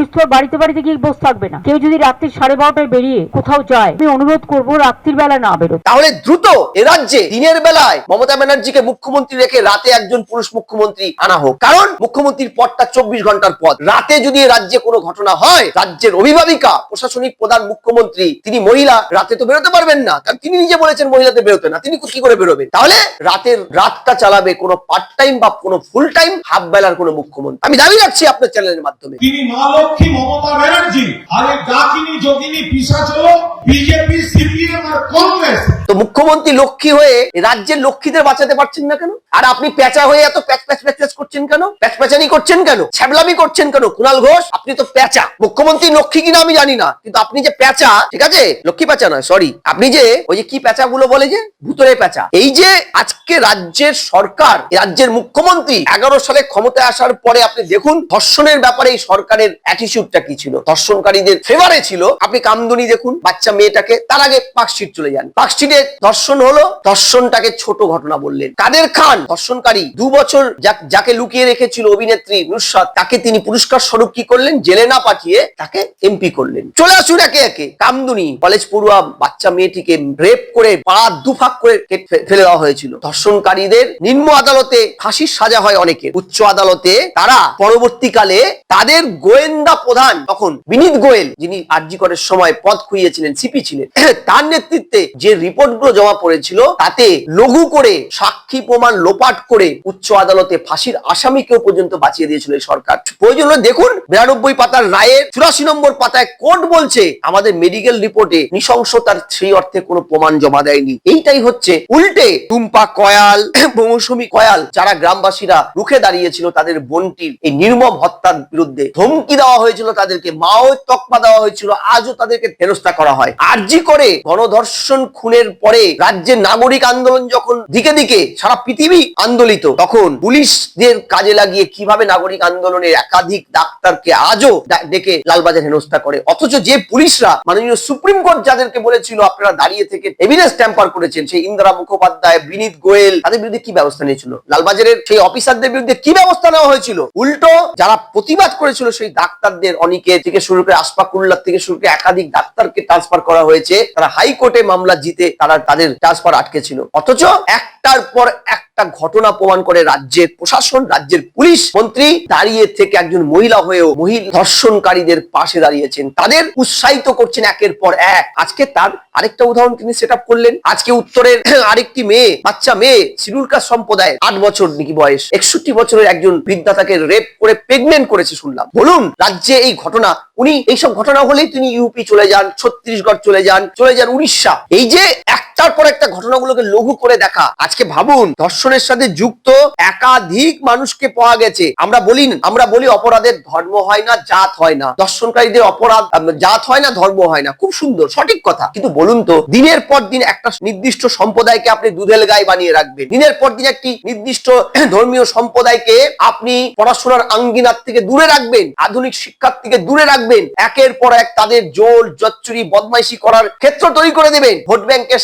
Police তো বাড়িতে বাড়িতে গিয়ে বসে থাকবে না। কেউ যদি রাত্রি সাড়ে বারোটায় বেরিয়ে কোথাও যায় আমি অনুরোধ করব রাত্রির বেলা না বেরোতে। তাহলে দ্রুত এ রাজ্যে দিনের বেলায় মমতা ব্যানার্জিকে মুখ্যমন্ত্রী রেখে রাতে একজন পুরুষ মুখ্যমন্ত্রী আনা হোক। কারণ মুখ্যমন্ত্রীর পদটা চব্বিশ ঘণ্টার পদ। রাতে যদি এ রাজ্যে কোনো ঘটনা হয় রাজ্যের অভিভাবিকা প্রশাসনিক প্রধান মুখ্যমন্ত্রী তিনি মহিলা রাতে তো বেরোতে পারবেন না। কারণ তিনি নিজে বলেছেন মহিলাদের বেরোতে না। তিনি কি করে বেরোবেন? তাহলে রাতের রাতটা চালাবে কোনো পার্ট টাইম বা কোনো ফুল টাইম হাফ বেলার কোনো মুখ্যমন্ত্রী। আমি দাবি রাখছি আপনার চ্যানেলের মাধ্যমে। তিনি মা লক্ষ্মী মমতা ব্যানার্জি আরে ডাকিনি যোগিনী পিসাচ বিজেপি সিপিএম আর কংগ্রেস। তো মুখ্যমন্ত্রী লক্ষ্মী হয়ে রাজ্যের লক্ষ্মীদের বাঁচাতে পারছেন না কেন? আর আপনি পেঁচা হয়ে এত প্যাচ প্যাচ প্যাচ প্যাচ করছেন কেন? প্যাচ প্যাচানি করছেন কেন? ছ্যাবলামি করছেন কেন? কুণাল ঘোষ, আপনি তো পেঁচা মুখ্যমন্ত্রী লক্ষ্মী কিনা আমি জানি না, কিন্তু আপনি যে পেঁচা ঠিক আছে? লক্ষ্মী পেঁচা নয় সরি আপনি যে ওই যে কি পেঁচা গুলো বলে যে? ভুতরে পেঁচা এই যে আজকে রাজ্যের সরকার রাজ্যের মুখ্যমন্ত্রী এগারো সালে ক্ষমতায় আসার পরে আপনি দেখুন, ধর্ষণের ব্যাপারে এই সরকারের অ্যাটিচিউডটা কি ছিল? ধর্ষণকারীদের ফেভারে ছিল। আপনি কামদুনি দেখুন, বাচ্চা মেয়েটাকে, তার আগে পার্কশিট চলে যান। পার্কশিটে ধর্ষণ হলো? ধর্ষণটাকে ছোট ঘটনা বললেন। কাদের খান? ধর্ষণকারী দু বছর যাকে লুকিয়ে রেখেছিল অভিনেত্রী নুসরাত, তাকে তিনি পুরস্কার স্বরূপ কি করলেন? জেলে না পাঠিয়ে তাকে এমপি করলেন। চলে আসুন একে একে। কামদুনি, কলেজ পড়ুয়া, বাচ্চা মেয়েটিকে রেপ করে পা দুফাক করে ফেলে দেওয়া হয়েছিল। ধর্ষণকারীদের নিম্ন আদালতে ফাঁসির সাজা হয় অনেকে উচ্চ আদালতে তারা পরবর্তীকালে তাদের গোয়েন্দা প্রধান তখন বিনীত গোয়েল, যিনি আরজি করের সময় পদ খুইয়েছিলেন, সিপি ছিলেন, তার নেতৃত্বে যে রিপোর্ট গুলো জমা পড়েছিল। তাতে লঘু করে সাক্ষী প্রমাণ লোপাট করে উচ্চ আদালতে ফাঁসির আসামিকেও পর্যন্ত বাঁচিয়ে দিয়েছিল এই সরকার। প্রয়োজন দেখুন, বিরানব্বই পাতার রায়ের চুরাশি নম্বর পাতায় কোর্ট বলছে, আমাদের মেডিকেল রিপোর্টে নৃশংসতার সেই অর্থে কোনো প্রমাণ জমা দেয়নি। এইটাই হচ্ছে উল্টে টুম্পা কয়াল, মৌসুমী কয়াল, যারা গ্রামবাসীরা রুখে দাঁড়িয়েছিল তাদের বোনটির এই নির্মম হত্যার বিরুদ্ধে ধমকি দেওয়া হয়েছিল তাদেরকে, মাও তকমা দেওয়া হয়েছিল, আজও তাদেরকে ফেরস্তা করা হয়। আরজি করে গণধর্ষণ খুনের পরে রাজ্যের নাগরিক আন্দোলন যখন দিকে দিকে সারা পৃথিবী আন্দোলিত, তখন পুলিশদের কাজে লাগিয়ে কীভাবে নাগরিক আন্দোলনের একাধিক ডাক্তারকে আজও ডেকে লালবাজার হেনস্থা করে। অথচ যে পুলিশরা, মাননীয় সুপ্রিম কোর্ট যাদেরকে বলেছিল আপনারা দাঁড়িয়ে থেকে এভিডেন্স ট্যাম্পার করেছেন, সেই ইন্দিরা মুখোপাধ্যায়, বিনীত গোয়েল, তাদের বিরুদ্ধে কি ব্যবস্থা নিয়েছিল? লালবাজারের সেই অফিসারদের বিরুদ্ধে কি ব্যবস্থা নেওয়া হয়েছিল? উল্টো যারা প্রতিবাদ করেছিল সেই ডাক্তারদের অনেকে থেকে শুরু করে আসফাকুল্লাহ থেকে শুরু করে একাধিক ডাক্তারকে ট্রান্সফার করা হয়েছে। তারা হাইকোর্টে মামলা জিতে তারা তাদের ট্রান্সফার আটকে ছিল। অথচ একটার পর একটা ঘটনা প্রমাণ করে রাজ্যের প্রশাসন, রাজ্যের পুলিশ মন্ত্রী দাঁড়িয়ে থেকে একজন মহিলা হয়েও মহিলা ধর্ষণকারীদের পাশে দাঁড়িয়েছেন। তাদের উৎসাহিত করছেন একের পর এক। আজকে তার আরেকটা উদাহরণ তিনি সেট করলেন। আজকে উত্তরের আরেকটি মেয়ে, বাচ্চা মেয়ে সিরুলকার সম্প্রদায় আট বছর নাকি বয়স। একষট্টি বছরের একজন বৃদ্ধা তাকে রেপ করে প্রেগনেন্ট করেছে শুনলাম। বলুন, রাজ্যে এই ঘটনা, উনি এইসব ঘটনা হলেই তিনি ইউপি চলে যান, ছত্তিশগড় চলে যান চলে যান উড়িষ্যা। এই যে একটার পর একটা ঘটনাগুলোকে লঘু করে দেখা। আজকে ভাবুন, ধর্ষণের সাথে যুক্ত একাধিক মানুষকে পাওয়া গেছে। আমরা বলি আমরা বলি অপরাধের ধর্ম হয় না, জাত হয় না। ধর্ষণকারীদের অপরাধ জাত হয় না, ধর্ম হয় না। খুব সুন্দর, সঠিক কথা। কিন্তু বলুন তো, দিনের পর দিন একটা নির্দিষ্ট সম্প্রদায়কে আপনি দুধেল গায়ে বানিয়ে রাখবেন। দিনের পর দিন একটি নির্দিষ্ট ধর্মীয় সম্প্রদায়কে আপনি পড়াশোনার আঙ্গিনার থেকে দূরে রাখবেন, আধুনিক শিক্ষার থেকে দূরে রাখবেন। একের পর এক তাদের জোর জচ্চুরি বদমাইশি করার ক্ষেত্র তৈরি করে দেবেন। ভোট ব্যাংকের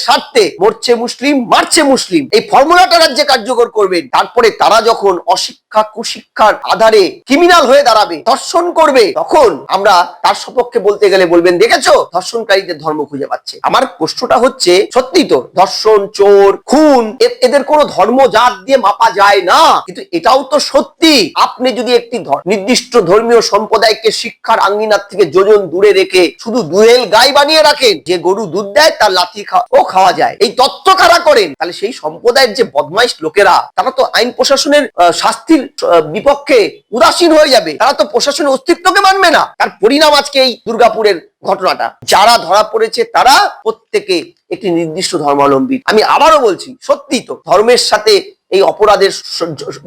মরছে মুসলিম, মারছে মুসলিম। এই ফর্মুলাটা রাজ্যে কার্যকর করবেন। তারপরে তারা যখন অশিক্ষা, কুশিক্ষার আধারে ক্রিমিনাল হয়ে দাঁড়াবে, ধর্ষণ করবে, তখন আমরা তার সপক্ষে বলতে গেলে বলবেন, দেখেছ? ধর্ষণকারীদের ধর্ম খুঁজে পাচ্ছে। আমার প্রশ্নটা হচ্ছে, সত্যি তো, ধর্ষণ, চোর, খুন এদের কোনো ধর্ম জাত দিয়ে মাপা যায় না। কিন্তু এটাও তো সত্যি। আপনি যদি একটি নির্দিষ্ট ধর্মীয় সম্প্রদায়কে শিক্ষার আঙ্গিনার থেকে যোজন দূরে রেখে শুধু দুয়েল গাই বানিয়ে রাখেন, যে গরু দুধ দেয়, তার লাথি খাওয়া ও খাওয়া যায়, এই তত্ত্ব কারা করেন? তাহলে সেই সম্প্রদায়ের যে বদমাইশ লোকেরা, তারা তো আইন প্রশাসনের শাস্তির বিপক্ষে উদাসীন হয়ে যাবে। তারা তো প্রশাসনের অস্তিত্বকে মানবে না। তার পরিণাম আজকে এই দুর্গাপুরের ঘটনাটা। যারা ধরা পড়েছে, তারা প্রত্যেকে একটি নির্দিষ্ট ধর্মাবলম্বী। আমি আবারও বলছি সত্যি তো, ধর্মের সাথে এই অপরাধের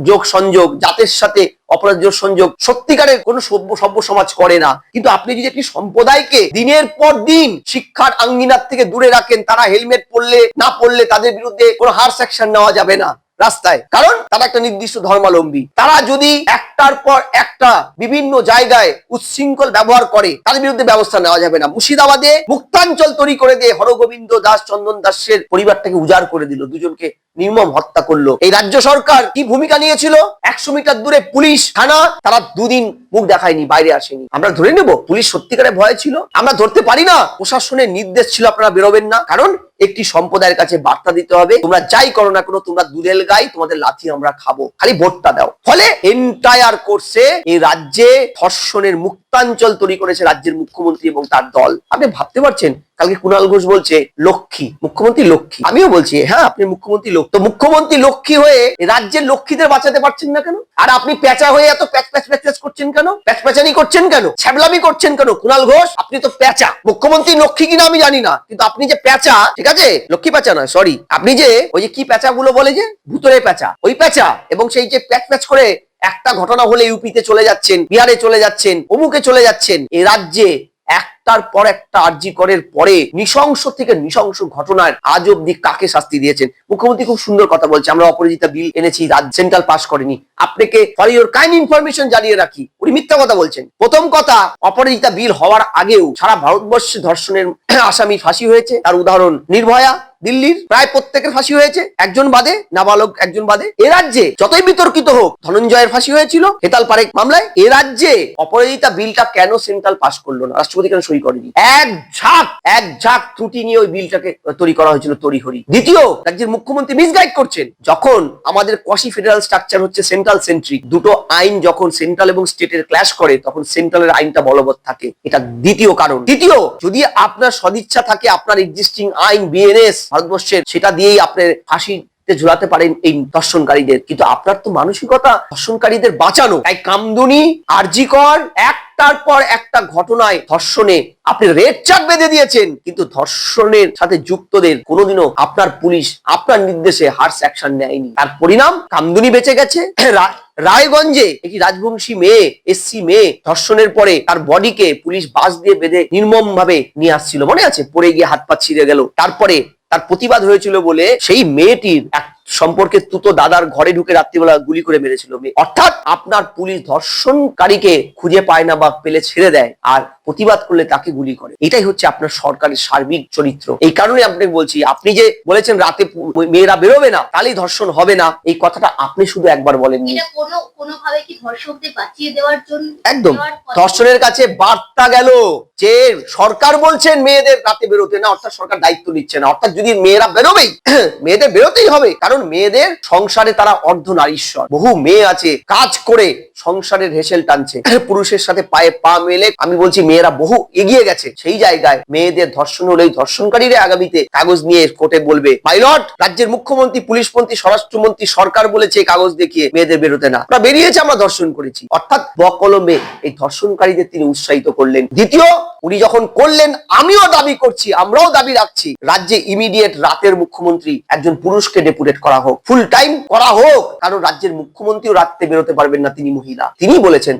যোগ সংযোগ, জাতের সাথে অপরাধ যোগ সংযোগ, সত্যিকারের কোনো সভ্য সভ্য সমাজ করে না। কিন্তু আপনি যদি একটি সম্প্রদায়কে দিনের পর দিন শিক্ষার আঙ্গিনার থেকে দূরে রাখেন, তারা হেলমেট পরলে, না পরলে তাদের বিরুদ্ধে কোনো হার সেকশন নেওয়া যাবে না রাস্তায়। কারণ তারা একটা নির্দিষ্ট ধর্মাবলম্বী। তারা যদি একটার পর একটা বিভিন্ন জায়গায় উচ্ছৃঙ্খল ব্যবহার করে, তাদের বিরুদ্ধে ব্যবস্থা নেওয়া যাবে না। মুর্শিদাবাদে মুক্তাঞ্চল তৈরি করে দিয়ে হরগোবিন্দ দাস চন্দন দাসের পরিবারটাকে উজাড় করে দিল। দুজনকে নির্মম হত্যা করল। এই রাজ্য সরকার কি ভূমিকা নিয়েছিল? একশো মিটার দূরে পুলিশ, থানা, তারা দুদিন মুখ দেখায়নি, বাইরে আসেনি। আমরা ধরে নেব, পুলিশ সত্যিকারে ভয় ছিল? আমরা ধরতে পারি না। প্রশাসনের নির্দেশ ছিল আপনারা বেরোবেন না। কারণ একটি সম্প্রদায়ের কাছে বার্তা দিতে হবে, তোমরা যাই করো না কোনো, তোমরা দুলেল গাই, তোমাদের লাথি আমরা খাব। খালি ভোটটা দাও। ফলে এন্টায়ার কোর্সে এই রাজ্যে ধর্ষণের মুক্তাঞ্চল তৈরি করেছে রাজ্যের মুখ্যমন্ত্রী এবং তার দল। আপনি ভাবতে পারছেন, কালকে কুণাল ঘোষ বলছে, লক্ষ্মী, মুখ্যমন্ত্রী লক্ষ্মী। আমিও বলছি হ্যাঁ আপনি মুখ্যমন্ত্রী তো মুখ্যমন্ত্রী লক্ষ্মী হয়ে রাজ্যের লক্ষ্মীদের বাঁচাতে পারছেন না কেন? আর আপনি পেঁচা হয়ে এত প্যাচ প্যাচ প্যাচ প্যাচ করছেন কেন? প্যাচ প্যাচানি করছেন কেন? ছ্যাবলামি করছেন কেন? কুণাল ঘোষ, আপনি তো পেঁচা মুখ্যমন্ত্রী লক্ষ্মী কিনা আমি জানি না, কিন্তু আপনি যে পেঁচা ঠিক আছে? লক্ষ্মী পেঁচা নয় সরি আপনি যে ওই যে কি পেঁচা গুলো বলে যে? ভুতরে পেঁচা ওই পেঁচা এবং সেই যে প্যাচ প্যাচ করে একটা ঘটনা হলে ইউপিতে চলে যাচ্ছেন, বিহারে চলে যাচ্ছেন, অমুকে চলে যাচ্ছেন, এ রাজ্যে একটার পর একটা আর্জি করের পরে নৃশংস থেকে নৃশংস ঘটনার আজ অব্দি কাকে শাস্তি দিয়েছেন? মুখ্যমন্ত্রী খুব সুন্দর কথা বলছে, আমরা অপরাজিতা বিল এনেছি রাজ্য সেন্ট্রাল পাস করেনি। আপনাকে ফর ইউর কাইন্ড ইনফরমেশন জানিয়ে রাখি, উনি মিথ্যা কথা বলছেন। প্রথম কথা, অপরাজিতা বিল হওয়ার আগেও সারা ভারতবর্ষে ধর্ষণের আসামি ফাঁসি হয়েছে। তার উদাহরণ, নির্ভয়া, দিল্লির প্রায় প্রত্যেকের ফাঁসি হয়েছে, একজন বাদে, নাবালক একজন বাদে। এ রাজ্যে যতই বিতর্কিত হোক, ধনঞ্জয়ের ফাঁসি হয়েছিল, হেতাল পারেক মামলায়, এ রাজ্যে অপরাজিতা বিলটা কেন সেন্ট্রাল পাস করল না? রাষ্ট্রপতি কেন সই করেনি। এক ঝাঁক এক ঝাঁক ত্রুটি নিয়ে ওই বিলটাকে তৈরি করা হয়েছিল তড়িহড়ি দ্বিতীয়, রাজ্যের মুখ্যমন্ত্রী মিসগাইড করছেন। যখন আমাদের কশি ফেডারেল স্ট্রাকচার হচ্ছে সেন্ট্রাল সেন্ট্রিক দুটো আইন যখন সেন্ট্রাল এবং স্টেটের ক্ল্যাশ করে, তখন সেন্ট্রালের আইনটা বলবৎ থাকে। এটা দ্বিতীয় কারণ। তৃতীয়, যদি আপনার সদিচ্ছা থাকে, আপনার এক্সিস্টিং আইন বিএনএস ভারতবর্ষের, সেটা দিয়েই আপনার ফাঁসি ঝুলাতে পারেন এই দর্শনকারীদের কিন্তু আপনার তো মানসিকতা দর্শনকারীদের বাঁচানো। তাই কামদুনি আরজিকর একটার পর একটা ঘটনায় ধর্ষণে আপনি রেড চার্ট বেঁধে দিয়েছেন, কিন্তু ধর্ষণের সাথে যুক্তদের কোনোদিনও আপনার পুলিশ আপনার নির্দেশে হার্স অ্যাকশন নেয়নি। তার পরিণাম কামদুনি বেঁচে গেছে। রায়গঞ্জে একটি রাজবংশী মেয়ে, এসসি মেয়ে, ধর্ষণের পরে তার বডিকে পুলিশ বাস দিয়ে বেঁধে নির্মম ভাবে নিয়ে আসছিল। মনে আছে? পড়ে গিয়ে হাত পা ছিঁড়ে গেল। তারপরে তার প্রতিবাদ হয়েছিল বলে সেই মেয়েটির এক সম্পর্কে তুতো দাদার ঘরে ঢুকে রাত্রিবেলা গুলি করে মেরেছিল মেয়ে। অর্থাৎ আপনার পুলিশ ধর্ষণকারীকে খুঁজে পায় না বা পেলে ছেড়ে দেয় আর প্রতিবাদ করলে তাকে গুলি করে। এটাই হচ্ছে আপনার সরকারের সার্বিক চরিত্র। এই কারণে আপনাকে বলছি আপনি যে বলেছেন রাতে মেয়েরা বেরোবে না তাহলেই ধর্ষণ হবে না। এই কথাটা আপনি শুধু একবার বলেননি। কোনো কোনোভাবে কি ধর্ষকদের বাঁচিয়ে দেওয়ার জন্য একদম। ধর্ষণের কাছে বার্তা গেল যে সরকার বলছেন মেয়েদের রাতে বেরোতে না অর্থাৎ সরকার দায়িত্ব নিচ্ছে না। অর্থাৎ যদি মেয়েরা বেরোবেই মেয়েদের বেরোতেই হবে। কারণ মেয়েদের সংসারে তারা অর্ধ নারীশ্বর। বহু মেয়ে আছে, কাজ করে সংসারের হেসেল টানছে। পুরুষের সাথে পায়ে পা মেলে, আমি বলছি মেয়েরা বহু এগিয়ে গেছে। সেই জায়গায় মেয়েদের ধর্ষণ হলে ধর্ষণকারীরা আগামীতে কাগজ নিয়ে কোর্টে বলবে পাইলট রাজ্যের মুখ্যমন্ত্রী পুলিশ মন্ত্রী স্বরাষ্ট্রমন্ত্রী, সরকার বলেছে কাগজ দেখিয়ে মেয়েদের বেরোতে না। আমরা বেরিয়েছে, আমরা ধর্ষণ করেছি। অর্থাৎ বকলমে এই ধর্ষণকারীদের তিনি উৎসাহিত করলেন। দ্বিতীয় উনি যখন করলেন, আমিও দাবি করছি, আমরাও দাবি রাখছি। রাজ্যে ইমিডিয়েট রাতের মুখ্যমন্ত্রী একজন পুরুষকে ডেপুটেট করা হোক ফুল টাইম করা হোক, কারণ রাজ্যের মুখ্যমন্ত্রীও রাত্রে বেরোতে পারবেন না, তিনি মহিলা। তিনি বলেছেন